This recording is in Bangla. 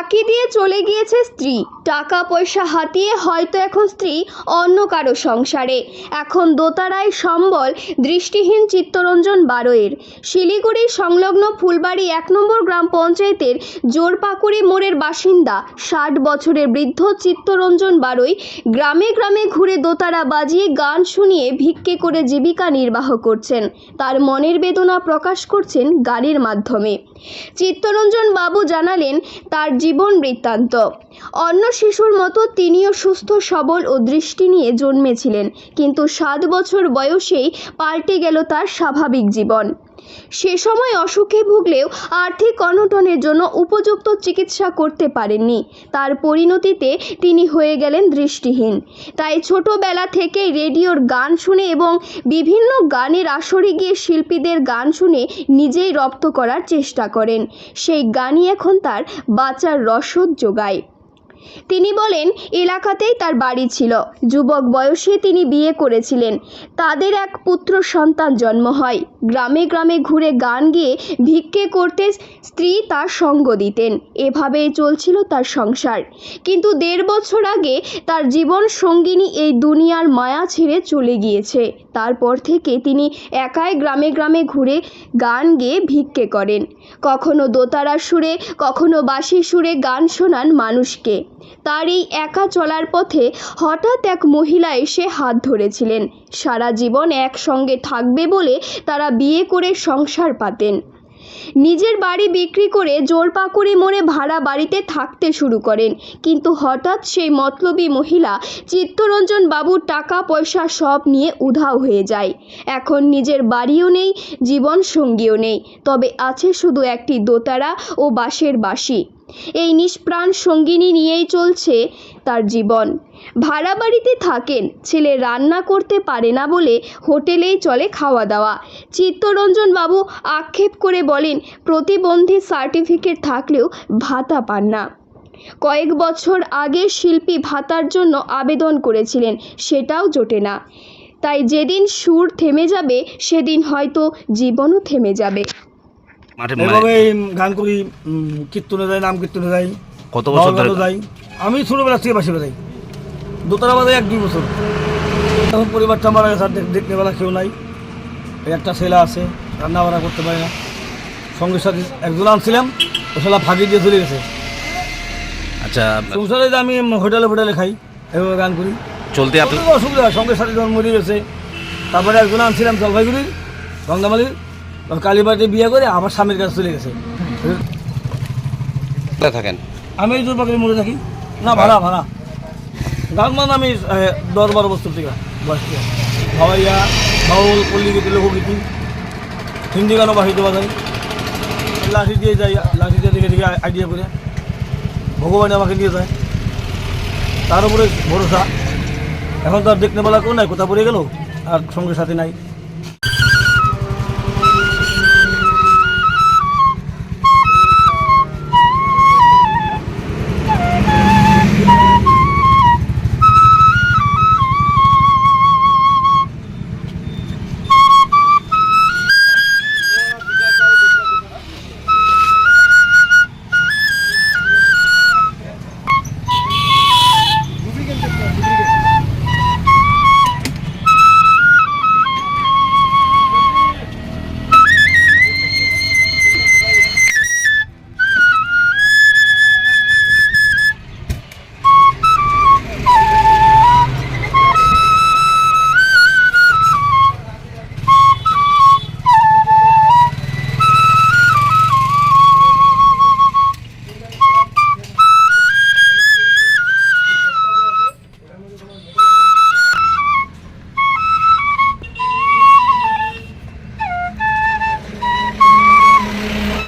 ফাঁকি দিয়ে চলে গিয়েছে স্ত্রী। টাকা পয়সা হাতিয়ে হয়তো এখন স্ত্রী অন্য কারও সংসারে। এখন দোতারায় সম্বল দৃষ্টিহীন চিত্তরঞ্জন বারোয়ের। শিলিগুড়ি সংলগ্ন ফুলবাড়ি এক নম্বর গ্রাম পঞ্চায়েতের জোরপাকুড়ি মোড়ের বাসিন্দা, ষাট বছরের বৃদ্ধ চিত্তরঞ্জন বারোই গ্রামে গ্রামে ঘুরে দোতারা বাজিয়ে গান শুনিয়ে ভিক্ষে করে জীবিকা নির্বাহ করছেন। তার মনের বেদনা প্রকাশ করছেন গানের মাধ্যমে। চিত্তরঞ্জন বাবু জানালেন, তার জীবন বৃত্তান্ত। অন্য শিশুর মতো তিনিও সুস্থ, সবল ও দৃষ্টি নিয়ে জন্মেছিলেন। কিন্তু সাত বছর বয়সেই পাল্টে গেল তার স্বাভাবিক জীবন। সে সময় অসুখে ভুগলেও আর্থিক অনটনের জন্য উপযুক্ত চিকিৎসা করতে পারেননি। তার পরিণতিতে তিনি হয়ে গেলেন দৃষ্টিহীন। তাই ছোটবেলা থেকেই রেডিওর গান শুনে এবং বিভিন্ন গানের আসরে গিয়ে শিল্পীদের গান শুনে নিজেই রপ্ত করার চেষ্টা করেন। সেই গানই এখন তার বাঁচার রসদ যোগায়। তিনি বলেন, এলাকাতেই তার বাড়ি ছিল। যুবক বয়সে তিনি বিয়ে করেছিলেন। তাদের এক পুত্র সন্তান জন্ম হয়। গ্রামে গ্রামে ঘুরে গান গেয়ে ভিক্ষে করতে স্ত্রী তার সঙ্গ দিতেন। এভাবেই চলছিল তার সংসার। কিন্তু দেড় বছর আগে তার জীবন সঙ্গিনী এই দুনিয়ার মায়া ছেড়ে চলে গিয়েছে। তারপর থেকে তিনি একাই গ্রামে গ্রামে ঘুরে গান গেয়ে ভিক্ষে করেন। কখনো দোতারা সুরে, কখনো বাঁশি সুরে গান শোনান মানুষকে। তার এই একা চলার পথে হঠাৎ এক মহিলা এসে হাত ধরেছিলেন। সারা জীবন একসঙ্গে থাকবে বলে তারা বিয়ে করে সংসার পাতেন। নিজের বাড়ি বিক্রি করে জোরপাকুড়ি মোড়ে ভাড়া বাড়িতে থাকতে শুরু করেন। কিন্তু হঠাৎ সেই মতলবী মহিলা চিত্তরঞ্জন বাবুর টাকা, পয়সা সব নিয়ে উধাও হয়ে যায়। এখন নিজের বাড়িও নেই জীবন সঙ্গীও নেই। তবে আছে শুধু একটি দোতারা ও বাঁশের বাঁশি। এই নিষ্প্রাণ সঙ্গিনী নিয়েই চলছে তার জীবন। ভাড়া বাড়িতে থাকেন, ছেলে রান্না করতে পারে না বলে হোটেলেই চলে খাওয়া দাওয়া চিত্তরঞ্জন বাবু আক্ষেপ করে বলেন, প্রতিবন্ধী সার্টিফিকেট থাকলেও ভাতা পান না। কয়েক বছর আগে শিল্পী ভাতার জন্য আবেদন করেছিলেন, সেটাও জোটে না। তাই যেদিন সুর থেমে যাবে, সেদিন হয়তো জীবনও থেমে যাবে। মাঠে এভাবে গান করি কীর্তনে যাই নাম কীর্তনে যাই কত বছর ধরে? যাই। আমি ছোটবেলা থেকে বাসি বেড়াই দোতলা বাদে এক দুই বছর। এখন পরিবারটা মারা গেছে দেখতে বেলা কেউ নাই। একটা ছেলে আছে রান্না বান্না করতে পারে না। সঙ্গে সাথে একজন আনছিলাম ও ছেলে ফাঁকি দিয়ে চলে গেছে। আচ্ছা সংসারে যে আমি হোটেলে হোটেলে খাই এভাবে গান করি। চলতে আপনি খুব অসুবিধা সঙ্গে সাথে যখন মরে গেছে তারপরে একজন আনছিলাম জলপাইগুড়ির গঙ্গামালির। কালীবাড়িতে বিয়ে করে আমার স্বামীর কাছে চলে গেছে। কোথায় থাকেন? আমি এই দুর্পাকে মরে থাকি। না ভাড়া ভাড়া। গান মান আমি দশ বারো বছর থেকে বয়স থেকে ভাওয়াইয়া বাউল পল্লী গীতি লোকগীতি হিন্দি গানও বাহিতে বাজাই লাঠি দিয়ে যাই লাঠি দিয়ে দিকে দিকে আইডিয়া করে। ভগবান আমাকে নিয়ে যায়। তার উপরে ভরসা। এখন তো আর দেখতে পেলা কেউ নাই কোথা পড়ে গেল আর সঙ্গে সাথে নাই।